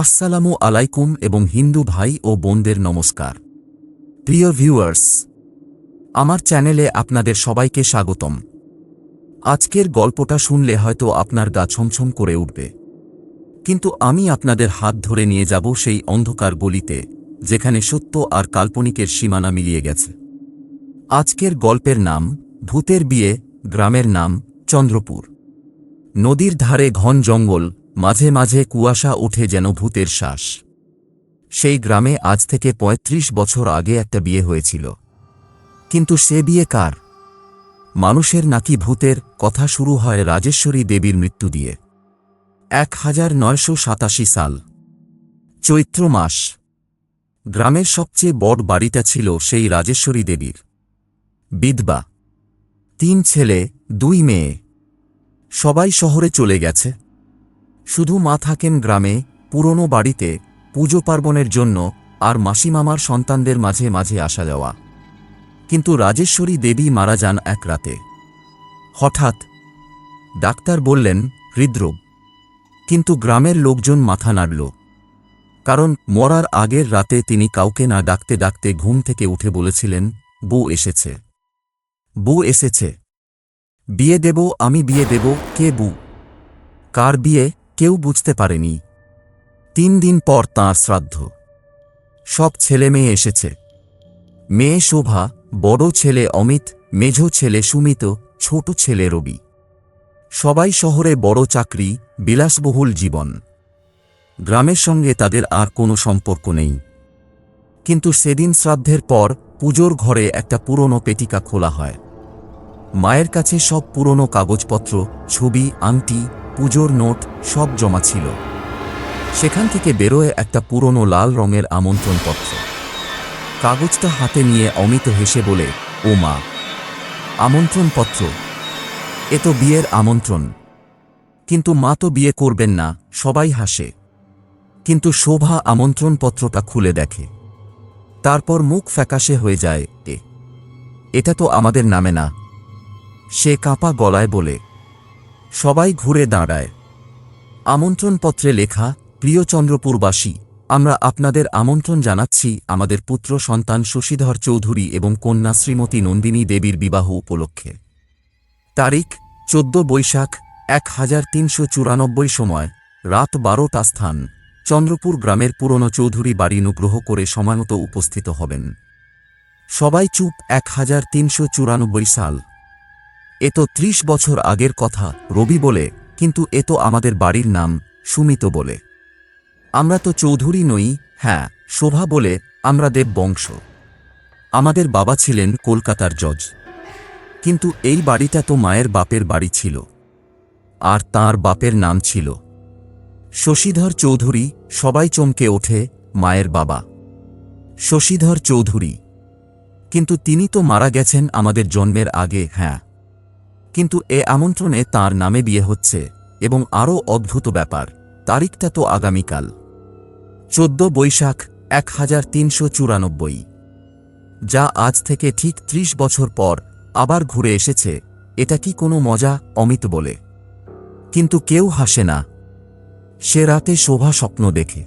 আসসালামু আলাইকুম এবং হিন্দু ভাই ও বোনদের নমস্কার। প্রিয় ভিউয়ার্স, আমার চ্যানেলে আপনাদের সবাইকে স্বাগতম। আজকের গল্পটা শুনলে হয়তো আপনার গা ছমছম করে উঠবে। কিন্তু আমি আপনাদের হাত ধরে নিয়ে যাব সেই অন্ধকার গলিতে, যেখানে সত্য আর কাল্পনিকের সীমানা মিলিয়ে গেছে। আজকের গল্পের নাম, ভূতের বিয়ে, গ্রামের নাম, চন্দ্রপুর। নদীর ধারে ঘন জঙ্গল মাঝে মাঝে কুয়াশা ওঠে যেন ভূতের শ্বাস। সেই গ্রামে আজ থেকে ৩৫ বছর আগে একটা বিয়ে হয়েছিল। কিন্তু সে বিয়ে কার? মানুষের নাকি ভূতের কথা শুরু হয় রাজেশ্বরী দেবীর মৃত্যু দিয়ে। এক হাজার নয়শো সাতাশি সাল। চৈত্র মাস। গ্রামের সবচেয়ে বড় বাড়িটা ছিল সেই রাজেশ্বরী দেবীর। বিধবা। তিন ছেলে, দুই মেয়ে। সবাই শহরে চলে গেছে। শুধু মা থাকেন গ্রামে, পুরনো বাড়িতে, পুজো পার্বণের জন্য, আর মাসিমামার সন্তানদের মাঝে মাঝে আসা যাওয়া। কিন্তু রাজেশ্বরী দেবী মারা যান এক রাতে। হঠাৎ ডাক্তার বললেন, হৃদরোগ। কিন্তু গ্রামের লোকজন মাথা নাড়ল। কারণ মরার আগের রাতে তিনি কাউকে না ডাকতে ডাকতে ঘুম থেকে উঠে বলেছিলেন, বউ এসেছে। বউ এসেছে? বিয়ে দেব, আমি বিয়ে দেব, কে বু কার বিয়ে? কেউ বুঝতে পারেনি। তিন দিন পর তাঁর শ্রাদ্ধ। সব ছেলে মেয়ে এসেছে। মেয়ে শোভা, বড় ছেলে অমিত, মেঝ ছেলে সুমিত, ছোট ছেলে রবি। সবাই শহরে বড় চাকরি, বিলাসবহুল জীবন। গ্রামের সঙ্গে তাদের আর কোনো সম্পর্ক নেই। কিন্তু সেদিন শ্রাদ্ধের পর পুজোর ঘরে একটা পুরনো পেটিকা খোলা হয়। মায়ের কাছে সব পুরনো কাগজপত্র, ছবি, আংটি পুজোর নোট সব জমা ছিল। সেখান থেকে বেরোয় একটা পুরনো লাল রঙের আমন্ত্রণপত্র। কাগজটা হাতে নিয়ে অমিত হেসে বলে, ও মা, আমন্ত্রণপত্র। এ তো বিয়ের আমন্ত্রণ। কিন্তু মা তো বিয়ে করবেন না, সবাই হাসে। কিন্তু শোভা আমন্ত্রণপত্রটা খুলে দেখে। তারপর মুখ ফ্যাকাশে হয়ে যায়, এ, এটা তো আমাদের নামে না। সে কাঁপা গলায় বলে সবাই ঘুরে দাঁড়ায়। আমন্ত্রণপত্রে লেখা প্রিয় চন্দ্রপুরবাসী আমরা আপনাদের আমন্ত্রণ জানাচ্ছি আমাদের পুত্র সন্তান শশীধর চৌধুরী এবং কন্যা শ্রীমতী নন্দিনী দেবীর বিবাহ উপলক্ষে। তারিখ, চোদ্দ বৈশাখ, এক হাজার তিনশো চুরানব্বই সময়, রাত বারোটা স্থান। চন্দ্রপুর গ্রামের পুরনো চৌধুরী বাড়ি অনুগ্রহ করে সময়মতো উপস্থিত হবেন। সবাই চুপ, এক হাজার তিনশো চুরানব্বই সাল। এ তো ত্রিশ বছর আগের কথা, রবি বলে, কিন্তু এ তো আমাদের বাড়ির নাম, সুমিত বলে। আমরা তো চৌধুরী নই হ্যাঁ শোভা বলে, আমরা দেব বংশ। আমাদের বাবা ছিলেন কলকাতার জজ। কিন্তু এই বাড়িটা তো মায়ের বাপের বাড়ি ছিল। আর তার বাপের নাম ছিল। শশীধর চৌধুরী, সবাই চমকে ওঠে, মায়ের বাবা। শশীধর চৌধুরী। কিন্তু তিনি তো মারা গেছেন আমাদের জন্মের আগে হ্যাঁ। কিন্তু এ আমন্ত্রণে তার নামে বিয়ে হচ্ছে এবং আরও অদ্ভুত ব্যাপার, তারিখটা তো আগামীকাল। চোদ্দ বৈশাখ এক হাজার তিনশো চুরানব্বই। যা আজ থেকে ঠিক ত্রিশ বছর পর আবার ঘুরে এসেছে, এটা কি কোনো মজা, অমিত বলে। কিন্তু কেউ হাসে না। সে রাতে শোভা স্বপ্ন দেখে।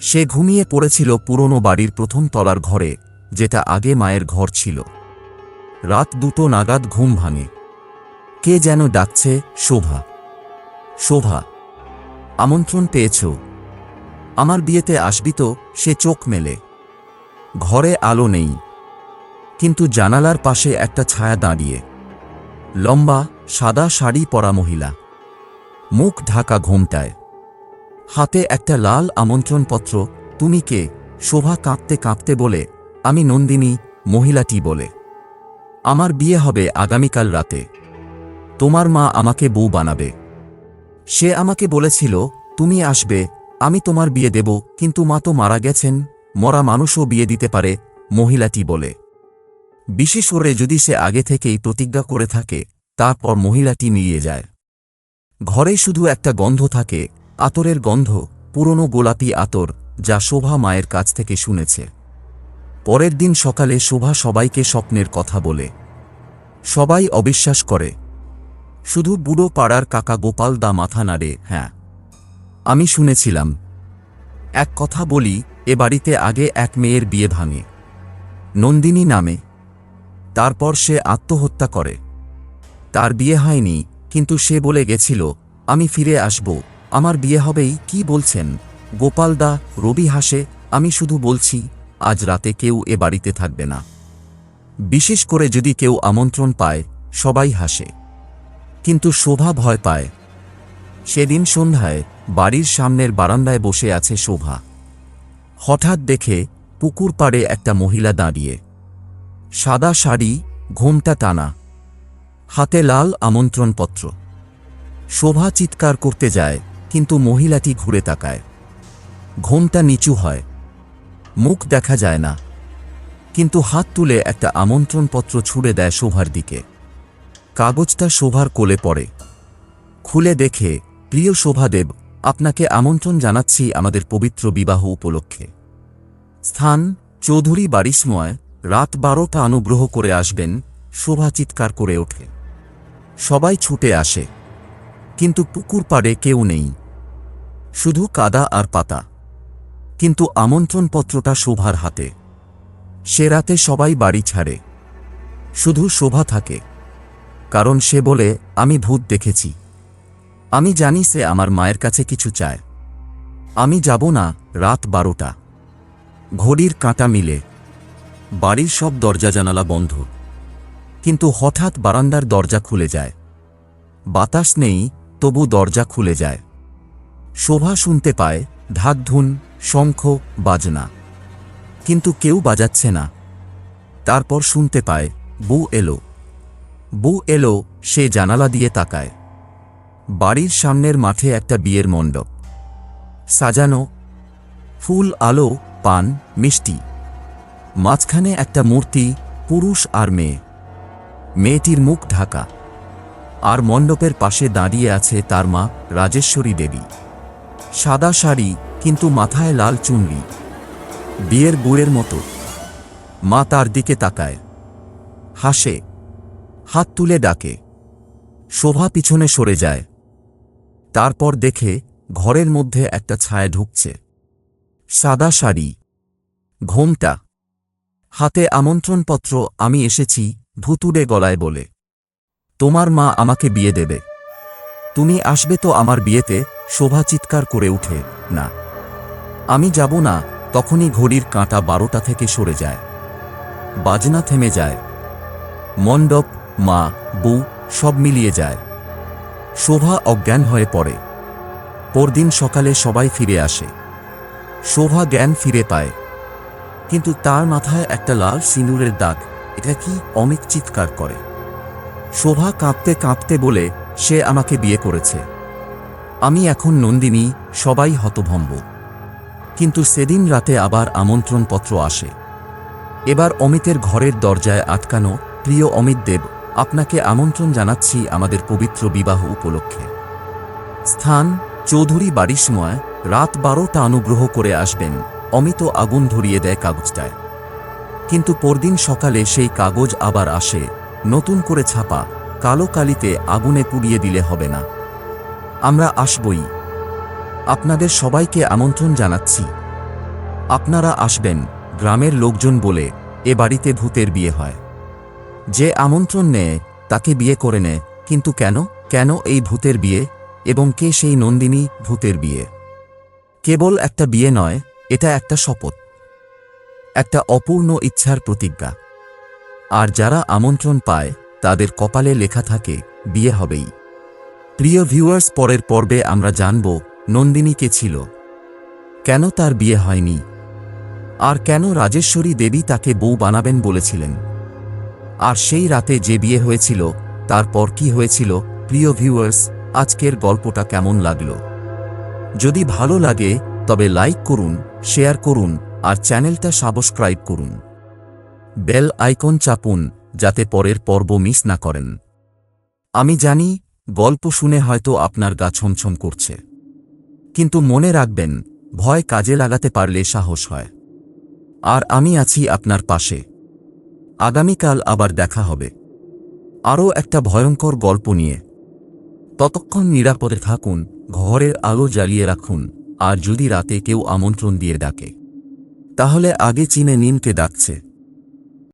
সে ঘুমিয়ে পড়েছিল পুরনো বাড়ির প্রথম তলার ঘরে, যেটা আগে মায়ের ঘর ছিল। রাত দুটো নাগাদ ঘুম ভাঙে। কে যেন ডাকছে, শোভা। শোভা, আমন্ত্রণ পেয়েছ। আমার বিয়েতে আসবি তো, সে চোখ মেলে। ঘরে আলো নেই। কিন্তু জানালার পাশে একটা ছায়া দাঁড়িয়ে। লম্বা, সাদা শাড়ি পরা মহিলা। মুখ ঢাকা ঘোমটায়। হাতে একটা লাল আমন্ত্রণপত্র, তুমি কে? শোভা কাঁপতে কাঁপতে বলে, আমি নন্দিনী, মহিলাটি বলে। আমার বিয়ে হবে আগামীকাল রাতে। তোমার মা আমাকে বউ বানাবে। সে আমাকে বলেছিল, তুমি আসবে, আমি তোমার বিয়ে দেব, কিন্তু মা তো মারা গেছেন, মরা মানুষও বিয়ে দিতে পারে, মহিলাটি বলে। বিশেষ করে যদি সে আগে থেকেই প্রতিজ্ঞা করে থাকে, তারপর মহিলাটি নিয়ে যায়। ঘরে শুধু একটা গন্ধ থাকে, আতরের গন্ধ, পুরনো গোলাপি আতর, যা শোভা মায়ের কাছ থেকে শুনেছে। পরের দিন সকালে শোভা সবাইকে স্বপ্নের কথা বলে। সবাই অবিশ্বাস করে শুধু বুড়ো পাড়ার কাকা গোপাল দা মাথা নাড়ে হ্যাঁ আমি শুনেছিলাম। এক কথা বলি, এ বাড়িতে আগে এক মেয়ের বিয়ে ভাঙে। নন্দিনী নামে। তারপর সে আত্মহত্যা করে। তার বিয়ে হয়নি, কিন্তু সে বলে গেছিল, আমি ফিরে আসব। আমার বিয়ে হবেই, কি বলছেন? গোপালদা রবি হাসে, আমি শুধু বলছি, আজ রাতে কেউ এ বাড়িতে থাকবে না। বিশেষ করে যদি কেউ আমন্ত্রণ পায়, সবাই হাসে। কিন্তু শোভা ভয় পায়। সেদিন সন্ধ্যায় বাড়ির সামনের বারান্দায় বসে আছে শোভা। হঠাৎ দেখে পুকুর পাড়ে একটা মহিলা দাঁড়িয়ে। সাদা শাড়ি, ঘোমটা টানা। হাতে লাল আমন্ত্রণপত্র। শোভা চিৎকার করতে যায়, কিন্তু মহিলাটি ঘুরে তাকায়। ঘোমটা নিচু হয়। মুখ দেখা যায় না। কিন্তু হাত তুলে একটা আমন্ত্রণপত্র ছুড়ে দেয় শোভার দিকে। কাগজটা শোভার কোলে পড়ে। খুলে দেখে, প্রিয় শোভাদেব, আপনাকে আমন্ত্রণ জানাচ্ছি আমাদের পবিত্র বিবাহ উপলক্ষে। স্থান, চৌধুরী বারিসময় রাত বারোটা অনুগ্রহ করে আসবেন, শোভা চিৎকার করে ওঠে। সবাই ছুটে আসে। কিন্তু পুকুর পাড়ে কেউ নেই। শুধু কাদা আর পাতা। কিন্তু আমন্ত্রণপত্রটা শোভার হাতে। সে রাতে সবাই বাড়ি ছাড়ে। শুধু শোভা থাকে। কারণ সে বলে, আমি ভূত দেখেছি। আমি জানি সে আমার মায়ের কাছে কিছু চায়। আমি যাব না, রাত বারোটা। ঘড়ির কাঁটা মিলে। বাড়ির সব দরজা জানালা বন্ধ। কিন্তু হঠাৎ বারান্দার দরজা খুলে যায়। বাতাস নেই, তবু দরজা খুলে যায়। শোভা শুনতে পায় ঢাকধুন শঙ্খ, বাজনা। কিন্তু কেউ বাজাচ্ছে না। তারপর শুনতে পায়, বউ এলো। বউ এলো, সে জানালা দিয়ে তাকায়। বাড়ির সামনের মাঠে একটা বিয়ের মণ্ডপ। সাজানো, ফুল, আলো, পান, মিষ্টি। মাঝখানে একটা মূর্তি, পুরুষ আর মেয়ে। মেয়েটির মুখ ঢাকা। আর মণ্ডপের পাশে দাঁড়িয়ে আছে তার মা, রাজেশ্বরী দেবী। সাদা শাড়ি, কিন্তু মাথায় লাল চুনরি। বিয়ের বুড়ের মতো। মা তার দিকে তাকায়। হাসে। হাত তুলে ডাকে। শোভা পিছনে সরে যায়। তারপর দেখে ঘরের মধ্যে একটা ছায়া ঢুকছে। সাদা শাড়ি। ঘোমটা। হাতে আমন্ত্রণপত্র, আমি এসেছি ভুতুড়ে গলায় বলে। তোমার মা আমাকে বিয়ে দেবে। তুমি আসবে তো আমার বিয়েতে? শোভা চিৎকার করে উঠে, না। আমি যাব না। তখনই ঘড়ির কাঁটা বারোটা থেকে সরে যায়। বাজনা থেমে যায়। মণ্ডপ মা, বউ সব মিলিয়ে যায়। শোভা অজ্ঞান হয়ে পড়ে। পরদিন সকালে সবাই ফিরে আসে। শোভা জ্ঞান ফিরে পায়। কিন্তু তার মাথায় একটা লাল সিঁদুরের দাগ, এটা কি অমিত চিৎকার করে। শোভা কাঁপতে কাঁপতে বলে, সে আমাকে বিয়ে করেছে। আমি এখন নন্দিনী, সবাই হতভম্ব। কিন্তু সেদিন রাতে আবার আমন্ত্রণপত্র আসে। এবার অমিতের ঘরের দরজায় আটকানো প্রিয় অমিত দেব আপনাকে আমন্ত্রণ জানাচ্ছি আমাদের পবিত্র বিবাহ উপলক্ষে। স্থান, চৌধুরী বাড়িসময় রাত বারোটা অনুগ্রহ করে আসবেন, অমিত আগুন ধরিয়ে দেয় কাগজটায়। কিন্তু পরদিন সকালে সেই কাগজ আবার আসে, নতুন করে ছাপা, কালো কালিতে আগুনে পুড়িয়ে দিলে হবে না। আমরা আসবই। আপনাদের সবাইকে আমন্ত্রণ জানাচ্ছি। আপনারা আসবেন, গ্রামের লোকজন বলে, এ বাড়িতে ভূতের বিয়ে হয়। যে আমন্ত্রণ নেয়, তাকে বিয়ে করে নেয়। কিন্তু কেন? কেন এই ভূতের বিয়ে? এবং কে সেই নন্দিনী ভূতের বিয়ে? কেবল একটা বিয়ে নয়, এটা একটা শপথ। একটা অপূর্ণ ইচ্ছার প্রতিজ্ঞা। আর যারা আমন্ত্রণ পায়, তাদের কপালে লেখা থাকে, বিয়ে হবেই। প্রিয় ভিউয়ার্স, পরের পর্বে আমরা জানব, নন্দিনী কে ছিল? কেন তার বিয়ে হয়নি? আর কেন রাজেশ্বরী দেবী তাকে বউ বানাবেন বলেছিলেন? আর সেই রাতে যে বিয়ে হয়েছিল, তারপর কি হয়েছিল, প্রিয় ভিউয়ার্স, আজকের গল্পটা কেমন লাগল? যদি ভালো লাগে, তবে লাইক করুন, শেয়ার করুন, আর চ্যানেলটা সাবস্ক্রাইব করুন। বেল আইকন চাপুন, যাতে পরের পর্ব মিস না করেন। আমি জানি, গল্প শুনে হয়তো আপনার গা ছমছম করছে। কিন্তু মনে রাখবেন, ভয় কাজে লাগাতে পারলে সাহস হয়। আর আমি আছি আপনার পাশে। আগামীকাল আবার দেখা হবে। আরও একটা ভয়ঙ্কর গল্প নিয়ে। ততক্ষণ নিরাপদে থাকুন, ঘরের আলো জ্বালিয়ে রাখুন, আর যদি রাতে কেউ আমন্ত্রণ দিয়ে ডাকে। তাহলে আগে চিনে নিনকে ডাকছে।